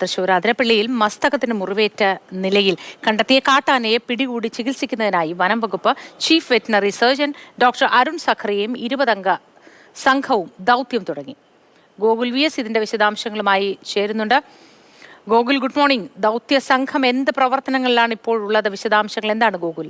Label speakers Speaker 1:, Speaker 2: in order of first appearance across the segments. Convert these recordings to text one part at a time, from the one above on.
Speaker 1: തൃശൂർ അതിരപ്പള്ളിയിൽ മസ്തകത്തിന് മുറിവേറ്റ നിലയിൽ കണ്ടെത്തിയ കാട്ടാനയെ പിടികൂടി ചികിത്സിക്കുന്നതിനായി വനം വകുപ്പ് chief veterinary surgeon doctor Arun സഖറിയും ഇരുപതംഗ സംഘവും ദൗത്യം തുടങ്ങി ഗോകുൽ വി എസ് ഇതിന്റെ വിശദാംശങ്ങളുമായി ചേരുന്നുണ്ട് ഗോകുൽ ഗുഡ് മോർണിംഗ് ദൗത്യ സംഘം എന്ത് പ്രവർത്തനങ്ങളിലാണ് ഇപ്പോഴുള്ളത് വിശദാംശങ്ങൾ എന്താണ് ഗോകുൽ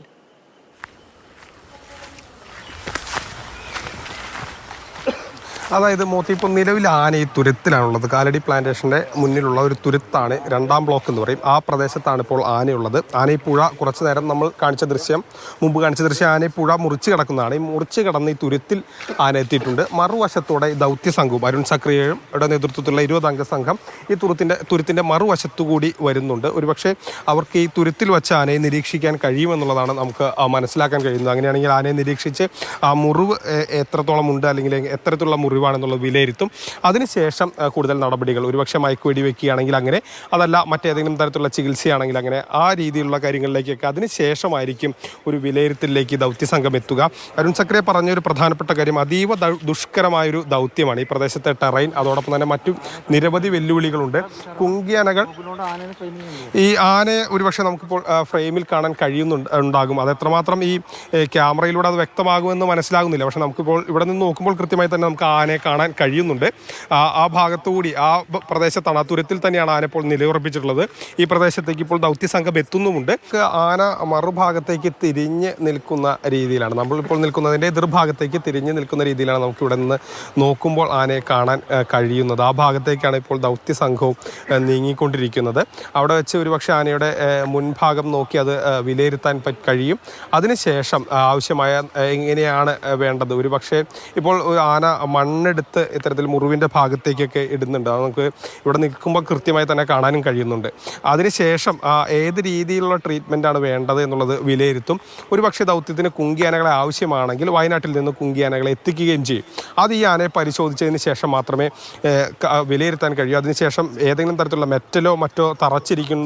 Speaker 2: അതായത് മോത്തി ഇപ്പം നിലവിൽ ആന ഈ തുരുത്തിലാണുള്ളത് കാലടി പ്ലാന്റേഷൻ്റെ മുന്നിലുള്ള ഒരു തുരുത്താണ് രണ്ടാം ബ്ലോക്ക് എന്ന് പറയും ആ പ്രദേശത്താണ് ഇപ്പോൾ ആനയുള്ളത് ആനയിപ്പുഴ കുറച്ച് നേരം നമ്മൾ കാണിച്ച ദൃശ്യം മുമ്പ് കാണിച്ച ദൃശ്യം ആനയിപ്പുഴ മുറിച്ച് കിടക്കുന്നതാണ് ഈ മുറിച്ച് കിടന്ന് ഈ തുരുത്തിൽ ആന എത്തിയിട്ടുണ്ട് മറുവശത്തോടെ ദൗത്യ സംഘവും അരുൺ സക്രിയയും ഇവിടെ നേതൃത്വത്തിലുള്ള ഇരുപതംഗ സംഘം ഈ തുരുത്തിൻ്റെ തുരുത്തിൻ്റെ മറുവശത്തുകൂടി വരുന്നുണ്ട് ഒരുപക്ഷെ അവർക്ക് ഈ തുരുത്തിൽ വെച്ച ആനയെ നിരീക്ഷിക്കാൻ കഴിയുമെന്നുള്ളതാണ് നമുക്ക് മനസ്സിലാക്കാൻ കഴിയുന്നത് അങ്ങനെയാണെങ്കിൽ ആനയെ നിരീക്ഷിച്ച് ആ മുറിവ് എത്രത്തോളം ഉണ്ട് അല്ലെങ്കിൽ എത്തരത്തിലുള്ള മുറിവ് ഒഴിവാണെന്നുള്ളത് വിലയിരുത്തും അതിനുശേഷം കൂടുതൽ നടപടികൾ ഒരുപക്ഷെ വെടി വെക്കുകയാണെങ്കിൽ അങ്ങനെ അതല്ല മറ്റേതെങ്കിലും തരത്തിലുള്ള ചികിത്സയാണെങ്കിൽ അങ്ങനെ ആ രീതിയിലുള്ള കാര്യങ്ങളിലേക്കൊക്കെ അതിനുശേഷമായിരിക്കും ഒരു വിലയിരുത്തലിലേക്ക് ദൗത്യ സംഘം എത്തുക അരുൺ സക്രെ പറഞ്ഞ ഒരു പ്രധാനപ്പെട്ട കാര്യം അതീവ ദുഷ്കരമായൊരു ദൗത്യമാണ് ഈ പ്രദേശത്തെ ടെറൈൻ അതോടൊപ്പം തന്നെ മറ്റു നിരവധി വെല്ലുവിളികളുണ്ട് കുങ്കിയാനകൾ ഈ ആനയെ ഒരുപക്ഷെ നമുക്കിപ്പോൾ ഫ്രെയിമിൽ കാണാൻ കഴിയുന്നുണ്ട് ഉണ്ടാകും അതെത്രമാത്രം ഈ ക്യാമറയിലൂടെ അത് വ്യക്തമാകുമെന്ന് മനസ്സിലാകുന്നില്ല പക്ഷെ നമുക്കിപ്പോൾ ഇവിടെ നിന്ന് നോക്കുമ്പോൾ കൃത്യമായി തന്നെ നമുക്ക് ആന ആനയെ കാണാൻ കഴിയുന്നുണ്ട് ആ ഭാഗത്തുകൂടി ആ പ്രദേശത്താണ് ആ തുരത്തിൽ തന്നെയാണ് ആന ഇപ്പോൾ നിലയുറപ്പിച്ചിട്ടുള്ളത് ഈ പ്രദേശത്തേക്ക് ഇപ്പോൾ ദൗത്യസംഘം എത്തുന്നുമുണ്ട് ആന മറുഭാഗത്തേക്ക് തിരിഞ്ഞ് നിൽക്കുന്ന രീതിയിലാണ് നമ്മളിപ്പോൾ നിൽക്കുന്നതിൻ്റെ എതിർഭാഗത്തേക്ക് തിരിഞ്ഞ് നിൽക്കുന്ന രീതിയിലാണ് നമുക്ക് ഇവിടെ നിന്ന് നോക്കുമ്പോൾ ആനയെ കാണാൻ കഴിയുന്നത് ആ ഭാഗത്തേക്കാണ് ഇപ്പോൾ ദൗത്യ സംഘവും നീങ്ങിക്കൊണ്ടിരിക്കുന്നത് അവിടെ വെച്ച് ഒരുപക്ഷെ ആനയുടെ മുൻഭാഗം നോക്കി അത് വിലയിരുത്താൻ കഴിയും അതിനുശേഷം ആവശ്യമായ എങ്ങനെയാണ് വേണ്ടത് ഒരുപക്ഷെ ഇപ്പോൾ ആന മണ്ണ് മണ്ണെടുത്ത് ഇത്തരത്തിൽ മുറിവിൻ്റെ ഭാഗത്തേക്കൊക്കെ ഇടുന്നുണ്ട് അത് നമുക്ക് ഇവിടെ നിൽക്കുമ്പോൾ കൃത്യമായി തന്നെ കാണാനും കഴിയുന്നുണ്ട് അതിനുശേഷം ഏത് രീതിയിലുള്ള ട്രീറ്റ്മെൻറ്റാണ് വേണ്ടത് എന്നുള്ളത് വിലയിരുത്തും ഒരുപക്ഷെ ദൗത്യത്തിന് കുങ്കിയാനകളെ ആവശ്യമാണെങ്കിൽ വയനാട്ടിൽ നിന്ന് കുങ്കിയാനകളെ എത്തിക്കുകയും ചെയ്യും അത് ഈ ആനയെ പരിശോധിച്ചതിന് ശേഷം മാത്രമേ വിലയിരുത്താൻ കഴിയൂ അതിനുശേഷം ഏതെങ്കിലും തരത്തിലുള്ള മെറ്റലോ മറ്റോ തറച്ചിരിക്കുന്നുണ്ടോ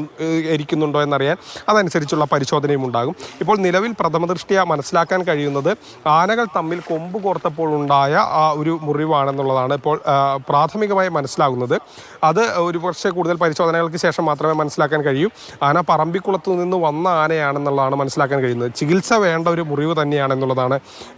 Speaker 2: ഇരിക്കുന്നുണ്ടോ എന്നറിയാൻ അതനുസരിച്ചുള്ള പരിശോധനയും ഉണ്ടാകും ഇപ്പോൾ നിലവിൽ പ്രഥമദൃഷ്ടിയ മനസ്സിലാക്കാൻ കഴിയുന്നത് ആനകൾ തമ്മിൽ കൊമ്പ് കോർത്തപ്പോൾ ഉണ്ടായ ആ ഒരു മുറി ഒഴിവാണെന്നുള്ളതാണ് ഇപ്പോൾ പ്രാഥമികമായി മനസ്സിലാകുന്നത് അത് ഒരു പക്ഷേ കൂടുതൽ പരിശോധനകൾക്ക് ശേഷം മാത്രമേ മനസ്സിലാക്കാൻ കഴിയൂ ആന പറമ്പിക്കുളത്തു നിന്ന് വന്ന ആനയാണെന്നുള്ളതാണ് മനസ്സിലാക്കാൻ കഴിയുന്നത് ചികിത്സ വേണ്ട ഒരു മുറിവ് തന്നെയാണെന്നുള്ളതാണ്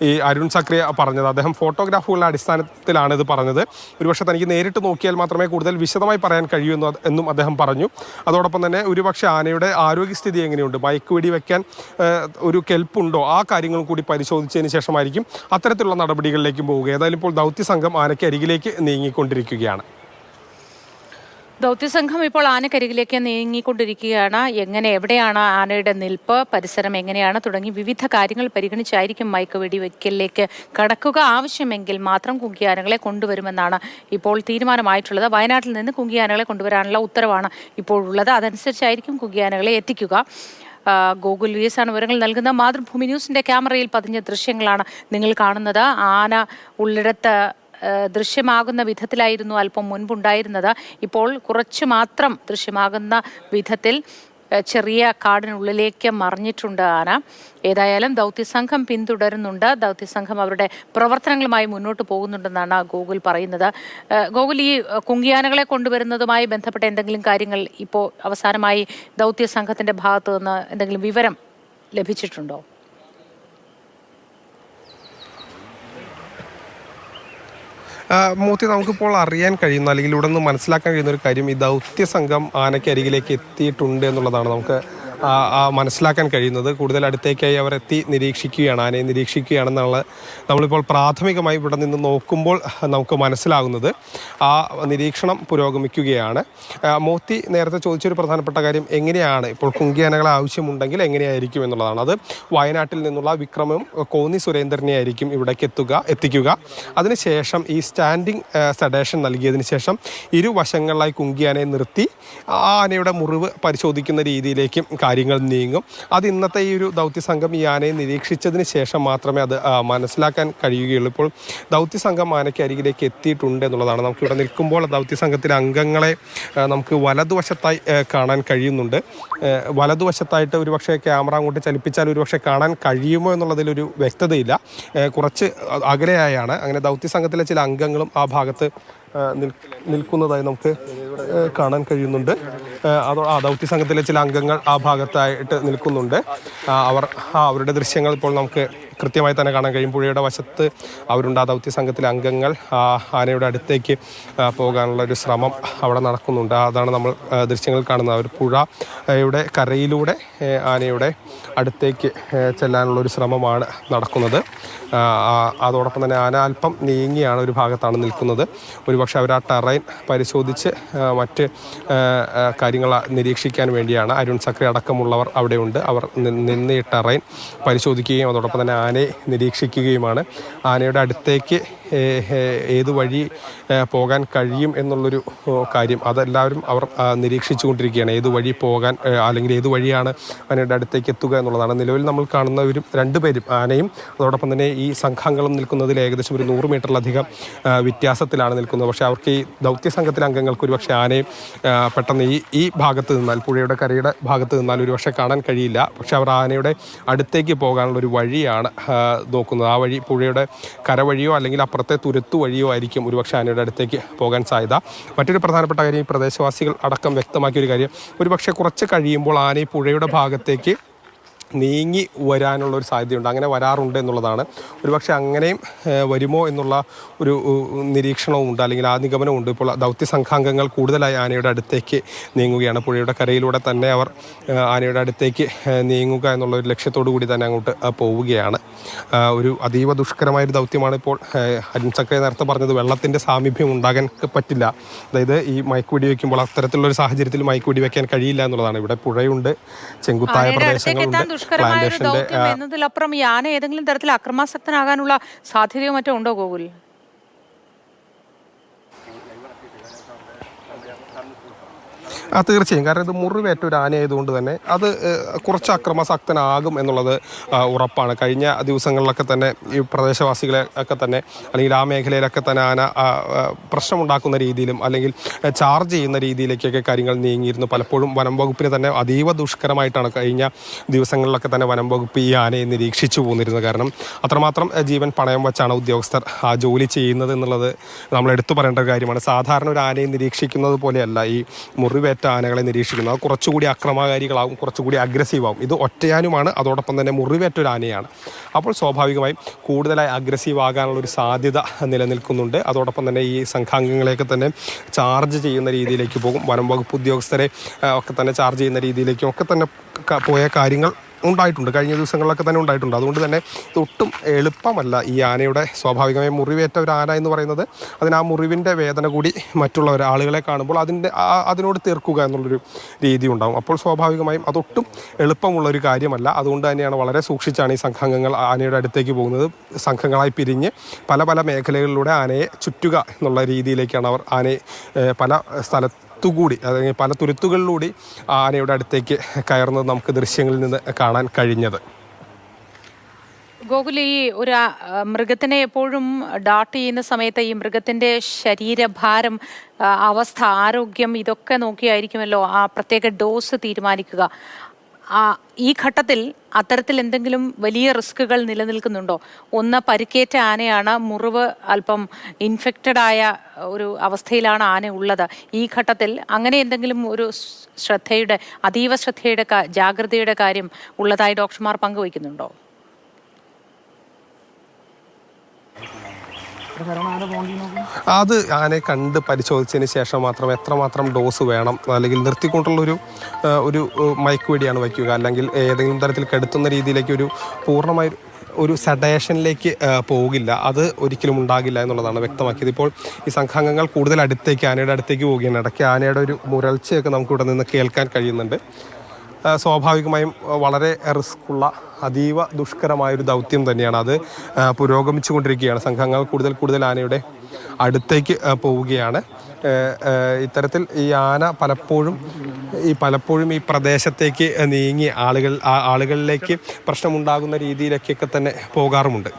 Speaker 2: ഈ അരുൺ സക്രിയ പറഞ്ഞത് അദ്ദേഹം ഫോട്ടോഗ്രാഫുകളുടെ അടിസ്ഥാനത്തിലാണ് ഇത് പറഞ്ഞത് ഒരുപക്ഷെ തനിക്ക് നേരിട്ട് നോക്കിയാൽ മാത്രമേ കൂടുതൽ വിശദമായി പറയാൻ കഴിയൂ എന്ന് എന്നും അദ്ദേഹം പറഞ്ഞു അതോടൊപ്പം തന്നെ ഒരുപക്ഷെ ആനയുടെ ആരോഗ്യസ്ഥിതി എങ്ങനെയുണ്ട് മയക്ക് വെടി വയ്ക്കാൻ ഒരു കെൽപ്പുണ്ടോ ആ കാര്യങ്ങളും കൂടി പരിശോധിച്ചതിന് ശേഷമായിരിക്കും അത്തരത്തിലുള്ള നടപടികളിലേക്കും പോവുക ഏതായാലും ഇപ്പോൾ ദൗത്യ സംഘം ആനക്കരികിലേക്ക് നീങ്ങിക്കൊണ്ടിരിക്കുകയാണ്
Speaker 1: ദൗത്യസംഘം ഇപ്പോൾ ആനക്കരികിലേക്ക് നീങ്ങിക്കൊണ്ടിരിക്കുകയാണ് എങ്ങനെ എവിടെയാണ് ആനയുടെ നിൽപ്പ് പരിസരം എങ്ങനെയാണ് തുടങ്ങി വിവിധ കാര്യങ്ങൾ പരിഗണിച്ചായിരിക്കും മയക്ക് വെടിവെക്കലിലേക്ക് കടക്കുക ആവശ്യമെങ്കിൽ മാത്രം കുങ്കിയാനകളെ കൊണ്ടുവരുമെന്നാണ് ഇപ്പോൾ തീരുമാനമായിട്ടുള്ളത് വയനാട്ടിൽ നിന്ന് കുങ്കിയാനകളെ കൊണ്ടുവരാനുള്ള ഉത്തരവാണ് ഇപ്പോഴുള്ളത് അതനുസരിച്ചായിരിക്കും കുങ്കിയാനകളെ എത്തിക്കുക ഗൂഗിൾ വി എസ് ആണ് വിവരങ്ങൾ നൽകുന്ന മാതൃഭൂമി ന്യൂസിന്റെ ക്യാമറയിൽ പതിഞ്ഞ ദൃശ്യങ്ങളാണ് നിങ്ങൾ കാണുന്നത് ആന ഉള്ളിടത്ത് ദൃശ്യമാകുന്ന വിധത്തിലായിരുന്നു അല്പം മുൻപുണ്ടായിരുന്നത് ഇപ്പോൾ കുറച്ച് മാത്രം ദൃശ്യമാകുന്ന വിധത്തിൽ ചെറിയ കാടിനുള്ളിലേക്ക് മറിഞ്ഞിട്ടുണ്ട് ആന ഏതായാലും ദൗത്യസംഘം പിന്തുടരുന്നുണ്ട് ദൗത്യസംഘം അവരുടെ പ്രവർത്തനങ്ങളുമായി മുന്നോട്ട് പോകുന്നുണ്ടെന്നാണ് ഗൂഗിൾ പറയുന്നത് ഗോകുൽ ഈ കുങ്കിയാനകളെ കൊണ്ടുവരുന്നതുമായി ബന്ധപ്പെട്ട എന്തെങ്കിലും കാര്യങ്ങൾ ഇപ്പോൾ അവസാനമായി ദൗത്യസംഘത്തിൻ്റെ ഭാഗത്തു നിന്ന് എന്തെങ്കിലും വിവരം ലഭിച്ചിട്ടുണ്ടോ
Speaker 2: മൂത്തി നമുക്കിപ്പോൾ അറിയാൻ കഴിയുന്ന അല്ലെങ്കിൽ ഇവിടെ നിന്ന് മനസ്സിലാക്കാൻ കഴിയുന്ന ഒരു കാര്യം ഈ ദൗത്യ സംഘം ആനയ്ക്കരികിലേക്ക് എത്തിയിട്ടുണ്ട് എന്നുള്ളതാണ് നമുക്ക് മനസ്സിലാക്കാൻ കഴിയുന്നത് കൂടുതൽ അടുത്തേക്കായി അവർ എത്തി നിരീക്ഷിക്കുകയാണ് ആനയെ നിരീക്ഷിക്കുകയാണെന്നുള്ള നമ്മളിപ്പോൾ പ്രാഥമികമായി ഇവിടെ നിന്ന് നോക്കുമ്പോൾ നമുക്ക് മനസ്സിലാകുന്നത് ആ നിരീക്ഷണം പുരോഗമിക്കുകയാണ് മോത്തി നേരത്തെ ചോദിച്ചൊരു പ്രധാനപ്പെട്ട കാര്യം എങ്ങനെയാണ് ഇപ്പോൾ കുങ്കിയാനകൾ ആവശ്യമുണ്ടെങ്കിൽ എങ്ങനെയായിരിക്കും എന്നുള്ളതാണ് അത് വയനാട്ടിൽ നിന്നുള്ള വിക്രമം കോന്നി സുരേന്ദ്രനെയായിരിക്കും ഇവിടേക്ക് എത്തുക എത്തിക്കുക അതിനുശേഷം ഈ സ്റ്റാൻഡിങ് സഡേഷൻ നൽകിയതിന് ശേഷം ഇരുവശങ്ങളിലായി കുങ്കിയാനയെ നിർത്തി ആ ആനയുടെ മുറിവ് പരിശോധിക്കുന്ന രീതിയിലേക്കും കാര്യങ്ങൾ നീങ്ങും അത് ഇന്നത്തെ ഈ ഒരു ദൗത്യ സംഘം ഈ ആനയെ നിരീക്ഷിച്ചതിന് ശേഷം മാത്രമേ അത് മനസ്സിലാക്കാൻ കഴിയുകയുള്ളൂ ഇപ്പോൾ ദൗത്യ സംഘം ആനയ്ക്ക് അരികിലേക്ക് എത്തിയിട്ടുണ്ട് എന്നുള്ളതാണ് നമുക്കിവിടെ നിൽക്കുമ്പോൾ ദൗത്യ സംഘത്തിലെ അംഗങ്ങളെ നമുക്ക് വലതുവശത്തായി കാണാൻ കഴിയുന്നുണ്ട് വലതുവശത്തായിട്ട് ഒരുപക്ഷെ ക്യാമറ അങ്ങോട്ട് ചലിപ്പിച്ചാൽ ഒരുപക്ഷെ കാണാൻ കഴിയുമോ എന്നുള്ളതിലൊരു വ്യക്തതയില്ല കുറച്ച് അകലെയായാണ് അങ്ങനെ ദൗത്യ സംഘത്തിലെ ചില അംഗങ്ങളും ആ ഭാഗത്ത് നിൽക്കുന്നതായി നമുക്ക് കാണാൻ കഴിയുന്നുണ്ട് ആ ദൗത്യ സംഘത്തിലെ ചില അംഗങ്ങൾ ആ ഭാഗത്തായിട്ട് നിൽക്കുന്നുണ്ട് അവർ അവരുടെ ദൃശ്യങ്ങൾ ഇപ്പോൾ നമുക്ക് കൃത്യമായി തന്നെ കാണാൻ കഴിയും പുഴയുടെ വശത്ത് അവരുണ്ട് ആ ദൗത്യ സംഘത്തിലെ അംഗങ്ങൾ ആനയുടെ അടുത്തേക്ക് പോകാനുള്ള ഒരു ശ്രമം അവിടെ നടക്കുന്നുണ്ട് അതാണ് നമ്മൾ ദൃശ്യങ്ങൾ കാണുന്നത് അവർ പുഴയുടെ കരയിലൂടെ ആനയുടെ അടുത്തേക്ക് ചെല്ലാനുള്ള ഒരു ശ്രമമാണ് നടക്കുന്നത് അതോടൊപ്പം തന്നെ ആന അല്പം നീങ്ങിയാണ് ഒരു ഭാഗത്താണ് നിൽക്കുന്നത് ഒരുപക്ഷെ അവർ ആ ടെറൈൻ പരിശോധിച്ച് മറ്റ് കാര്യങ്ങൾ നിരീക്ഷിക്കാൻ വേണ്ടിയാണ് അരുൺ സക്രി അടക്കമുള്ളവർ അവിടെയുണ്ട് അവർ നിന്ന് ഈ ടെറൈൻ പരിശോധിക്കുകയും അതോടൊപ്പം തന്നെ ആനയെ നിരീക്ഷിക്കുകയുമാണ് ആനയുടെ അടുത്തേക്ക് ഏത് വഴി പോകാൻ കഴിയും എന്നുള്ളൊരു കാര്യം അതെല്ലാവരും അവർ നിരീക്ഷിച്ചുകൊണ്ടിരിക്കുകയാണ് ഏത് വഴി പോകാൻ അല്ലെങ്കിൽ ഏത് വഴിയാണ് ആനയുടെ അടുത്തേക്ക് എത്തുക എന്നുള്ളതാണ് നിലവിൽ നമ്മൾ കാണുന്നവരും രണ്ടുപേരും ആനയും അതോടൊപ്പം തന്നെ ഈ സംഘാംഗങ്ങളും നിൽക്കുന്നതിൽ ഏകദേശം ഒരു നൂറ് മീറ്ററിലധികം വ്യത്യാസത്തിലാണ് നിൽക്കുന്നത് പക്ഷേ അവർക്ക് ഈ ദൗത്യ സംഘത്തിലെ അംഗങ്ങൾക്ക് ഒരുപക്ഷെ ആനയും പെട്ടെന്ന് ഈ ഈ ഭാഗത്ത് നിന്നാൽ പുഴയുടെ കരയുടെ ഭാഗത്ത് നിന്നാൽ ഒരുപക്ഷെ കാണാൻ കഴിയില്ല പക്ഷേ അവർ ആനയുടെ അടുത്തേക്ക് പോകാനുള്ള ഒരു വഴിയാണ് നോക്കുന്നത് ആ വഴി പുഴയുടെ കരവഴിയോ അല്ലെങ്കിൽ അപ്പുറത്തെ തുരുത്തു വഴിയോ ആയിരിക്കും ഒരുപക്ഷെ ആനയുടെ അടുത്തേക്ക് പോകാൻ സാധ്യത മറ്റൊരു പ്രധാനപ്പെട്ട കാര്യം ഈ പ്രദേശവാസികൾ അടക്കം വ്യക്തമാക്കിയ ഒരു കാര്യം ഒരുപക്ഷെ കുറച്ച് കഴിയുമ്പോൾ ആന പുഴയുടെ ഭാഗത്തേക്ക് നീങ്ങി വരാനുള്ള ഒരു സാധ്യതയുണ്ട് അങ്ങനെ വരാറുണ്ട് എന്നുള്ളതാണ് ഒരുപക്ഷെ അങ്ങനെയും വരുമോ എന്നുള്ള ഒരു നിരീക്ഷണവും ഉണ്ട് അല്ലെങ്കിൽ ആ നിഗമനമുണ്ട് ഇപ്പോൾ ദൗത്യ സംഘാംഗങ്ങൾ കൂടുതലായി ആനയുടെ അടുത്തേക്ക് നീങ്ങുകയാണ് പുഴയുടെ കരയിലൂടെ തന്നെ അവർ ആനയുടെ അടുത്തേക്ക് നീങ്ങുക എന്നുള്ള ഒരു ലക്ഷ്യത്തോടു കൂടി തന്നെ അങ്ങോട്ട് പോവുകയാണ് ഒരു അതീവ ദുഷ്കരമായൊരു ദൗത്യമാണ് ഇപ്പോൾ അരുൺ നേരത്തെ പറഞ്ഞത് വെള്ളത്തിൻ്റെ സാമീപ്യം ഉണ്ടാകാൻ പറ്റില്ല അതായത് ഈ മയക്ക് വെടി വയ്ക്കുമ്പോൾ അത്തരത്തിലുള്ള ഒരു സാഹചര്യത്തിൽ മയക്ക് വെടി വയ്ക്കാൻ കഴിയില്ല എന്നുള്ളതാണ് ഇവിടെ പുഴയുണ്ട് ചെങ്കുത്തായ പ്രദേശങ്ങളുണ്ട് ദുഷ്കരമായ ഒരു ദൗത്യം എന്നതിലപ്പുറം ഈ ഏതെങ്കിലും തരത്തിൽ അക്രമാസക്തനാകാനുള്ള സാധ്യതയോ മറ്റോ ഉണ്ടോ ഗോകുൽ ആ തീർച്ചയായും കാരണം ഇത് മുറിവേറ്റ ഒരു ആനയായതുകൊണ്ട് തന്നെ അത് കുറച്ച് അക്രമസക്തനാകും എന്നുള്ളത് ഉറപ്പാണ് കഴിഞ്ഞ ദിവസങ്ങളിലൊക്കെ തന്നെ ഈ പ്രദേശവാസികളെ ഒക്കെ തന്നെ അല്ലെങ്കിൽ ആ മേഖലയിലൊക്കെ തന്നെ ആന പ്രശ്നമുണ്ടാക്കുന്ന രീതിയിലും അല്ലെങ്കിൽ ചാർജ് ചെയ്യുന്ന രീതിയിലേക്കൊക്കെ കാര്യങ്ങൾ നീങ്ങിയിരുന്നു പലപ്പോഴും വനം വകുപ്പിന് തന്നെ അതീവ ദുഷ്കരമായിട്ടാണ് കഴിഞ്ഞ ദിവസങ്ങളിലൊക്കെ തന്നെ വനം വകുപ്പ് ഈ ആനയെ നിരീക്ഷിച്ചു പോന്നിരുന്നത് കാരണം അത്രമാത്രം ജീവൻ പണയം വെച്ചാണ് ഉദ്യോഗസ്ഥർ ആ ജോലി ചെയ്യുന്നത് എന്നുള്ളത് നമ്മൾ എടുത്തു പറയേണ്ട കാര്യമാണ് സാധാരണ ഒരു ആനയെ നിരീക്ഷിക്കുന്നത് പോലെയല്ല ഈ മുറിവേറ്റ ആനകളെ നിരീക്ഷിക്കുന്നത് അത് കുറച്ചുകൂടി അക്രമകാരികളാവും കുറച്ചുകൂടി അഗ്രസീവാകും ഇത് ഒറ്റയാനുമാണ് അതോടൊപ്പം തന്നെ മുറിവേറ്റൊരു ആനയാണ് അപ്പോൾ സ്വാഭാവികമായും കൂടുതലായി അഗ്രസീവ് ആകാനുള്ള ഒരു സാധ്യത നിലനിൽക്കുന്നുണ്ട് അതോടൊപ്പം തന്നെ ഈ സംഘാംഗങ്ങളെയൊക്കെ തന്നെ ചാർജ് ചെയ്യുന്ന രീതിയിലേക്ക് പോകും വനം വകുപ്പ് ഉദ്യോഗസ്ഥരെ ഒക്കെ തന്നെ ചാർജ് ചെയ്യുന്ന രീതിയിലേക്കും ഒക്കെ തന്നെ പോയ കാര്യങ്ങൾ ഉണ്ടായിട്ടുണ്ട് കഴിഞ്ഞ ദിവസങ്ങളിലൊക്കെ തന്നെ ഉണ്ടായിട്ടുണ്ട് അതുകൊണ്ട് തന്നെ ഒട്ടും എളുപ്പമല്ല ഈ ആനയുടെ സ്വാഭാവികമായ മുറിവേറ്റ ഒരു ആന എന്ന് പറയുന്നത് അതിന് ആ മുറിവിൻ്റെ വേദന കൂടി മറ്റുള്ളവർ ആളുകളെ കാണുമ്പോൾ അതിൻ്റെ അതിനോട് തീർക്കുക എന്നുള്ളൊരു രീതി ഉണ്ടാകും അപ്പോൾ സ്വാഭാവികമായും അതൊട്ടും എളുപ്പമുള്ള ഒരു കാര്യമല്ല അതുകൊണ്ട് തന്നെയാണ് വളരെ സൂക്ഷിച്ചാണ് ഈ സംഘങ്ങൾ ആനയുടെ അടുത്തേക്ക് പോകുന്നത് സംഘങ്ങളായി പിരിഞ്ഞ് പല പല മേഖലകളിലൂടെ ആനയെ ചുറ്റുക എന്നുള്ള രീതിയിലേക്കാണ് അവർ ആനയെ പല സ്ഥലത്ത് തുരുത്തുകൂടി അല്ലെങ്കിൽ പല തുരുത്തുകളിലൂടി ആനയുടെ അടുത്തേക്ക് കയറുന്നത് നമുക്ക് ദൃശ്യങ്ങളിൽ നിന്ന് കാണാൻ കഴിഞ്ഞത്
Speaker 1: ഗോകുല ഈ ഒരു മൃഗത്തിനെ എപ്പോഴും ഡാട്ട് ചെയ്യുന്ന സമയത്ത് ഈ മൃഗത്തിൻ്റെ ശരീരഭാരം അവസ്ഥ ആരോഗ്യം ഇതൊക്കെ നോക്കിയായിരിക്കുമല്ലോ ആ പ്രത്യേക ഡോസ് തീരുമാനിക്കുക ഈ ഘട്ടത്തിൽ അത്തരത്തിൽ എന്തെങ്കിലും വലിയ റിസ്കുകൾ നിലനിൽക്കുന്നുണ്ടോ ഒന്ന് പരിക്കേറ്റ ആനയാണ് മുറിവ് അല്പം ഇൻഫെക്റ്റഡ് ആയ ഒരു അവസ്ഥയിലാണ് ആന ഉള്ളത് ഈ ഘട്ടത്തിൽ അങ്ങനെ എന്തെങ്കിലും ഒരു ശ്രദ്ധയുടെ അതീവ ശ്രദ്ധയുടെ ജാഗ്രതയുടെ കാര്യം ഉള്ളതായി ഡോക്ടർമാർ പങ്കുവയ്ക്കുന്നുണ്ടോ
Speaker 2: അത് അങ്ങനെ കണ്ട് പരിശോധിച്ചതിന് ശേഷം മാത്രം എത്രമാത്രം ഡോസ് വേണം അല്ലെങ്കിൽ നിർത്തിക്കൊണ്ടുള്ളൊരു ഒരു വേടിയാണ് വയ്ക്കുക അല്ലെങ്കിൽ ഏതെങ്കിലും തരത്തിൽ കെടുത്തുന്ന രീതിയിലേക്ക് ഒരു പൂർണ്ണമായി ഒരു സഡേഷനിലേക്ക് പോകില്ല അത് ഒരിക്കലും ഉണ്ടാകില്ല എന്നുള്ളതാണ് വ്യക്തമാക്കിയത് ഇപ്പോൾ ഈ സംഘാംഗങ്ങൾ കൂടുതൽ അടുത്തേക്ക് ആനയുടെ അടുത്തേക്ക് പോവുകയാണ് ഇടയ്ക്ക് ആനയുടെ ഒരു മുരൾച്ചയൊക്കെ നമുക്കിവിടെ നിന്ന് കേൾക്കാൻ കഴിയുന്നുണ്ട് സ്വാഭാവികമായും വളരെ റിസ്ക്കുള്ള അതീവ ദുഷ്കരമായൊരു ദൗത്യം തന്നെയാണ് അത് പുരോഗമിച്ചു കൊണ്ടിരിക്കുകയാണ് സംഘങ്ങൾ കൂടുതൽ കൂടുതൽ ആനയുടെ അടുത്തേക്ക് പോവുകയാണ് ഇത്തരത്തിൽ ഈ ആന പലപ്പോഴും ഈ പലപ്പോഴും ഈ പ്രദേശത്തേക്ക് നീങ്ങി ആളുകൾ ആളുകളിലേക്ക് പ്രശ്നമുണ്ടാകുന്ന രീതിയിലേക്കൊക്കെ തന്നെ പോകാറുമുണ്ട്